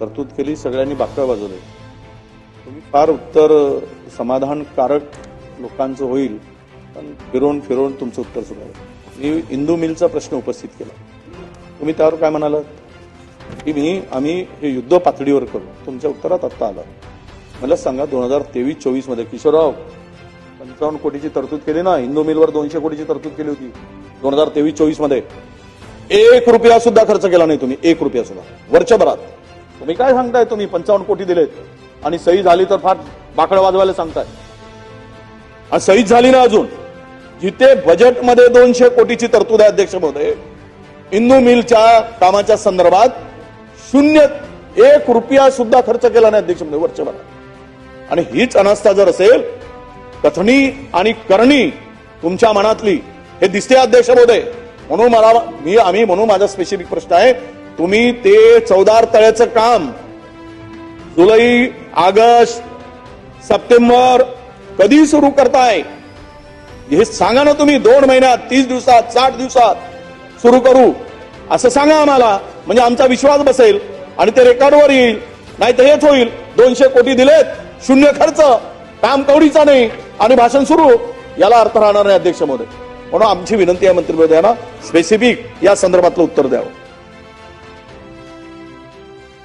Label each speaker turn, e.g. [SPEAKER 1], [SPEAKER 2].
[SPEAKER 1] तरतूद केली सगळ्यांनी बाकड्या वाजवले. तुम्ही फार उत्तर समाधानकारक लोकांचं होईल पण फिरवून फिरवून तुमचं उत्तर सुरू मी इंदू मिलचा प्रश्न उपस्थित केला. तुम्ही त्यावर काय म्हणालात? की मी आम्ही हे युद्ध पातळीवर करू. तुमच्या उत्तरात आत्ता आलं. मला सांगा दोन हजार तेवीस चोवीसमध्ये किशोरराव पंचावन्न कोटीची तरतूद केली ना? इंदू मिलवर दोनशे कोटीची तरतूद केली होती. दोन हजार तेवीस चोवीसमध्ये एक रुपया सुद्धा खर्च केला नाही तुम्ही. एक रुपया सुद्धा. वर्षभरात तुम्ही काय सांगताय? तुम्ही पंचावन्न कोटी दिलेत. आणि सही झाली तर फार बाकड वाजवायला सांगताय. आणि झाली ना अजून. जिथे बजेटमध्ये दोनशे कोटीची तरतूद आहे अध्यक्ष महोदय. इंदू मिलच्या कामाच्या संदर्भात शून्य एक रुपया सुद्धा खर्च केला नाही अध्यक्ष महोदय वर्षभरात आणि हीच अनास्था जर असेल कथनी आणि करणी तुमच्या मनातली हे दिसते अध्यक्ष महोदय. म्हणून मला मी आम्ही म्हणून माझा स्पेसिफिक प्रश्न आहे. तुम्ही ते चौदार तळ्याचं काम जुलै ऑगस्ट सप्टेंबर कधी सुरू करताय? हे सांगा ना तुम्ही दोन महिन्यात तीस दिवसात साठ दिवसात सुरू करू. असं सांगा आम्हाला. म्हणजे आमचा विश्वास बसेल आणि ते रेकॉर्डवर येईल. नाही तर हेच होईल. दोनशे कोटी दिलेत. शून्य खर्च. काम कवडीचा नाही. आणि भाषण सुरू. याला अर्थ राहणार नाही अध्यक्ष महोदय. म्हणून आमची विनंती आहे मंत्री महोदयांना स्पेसिफिक या संदर्भातलं उत्तर द्यावं.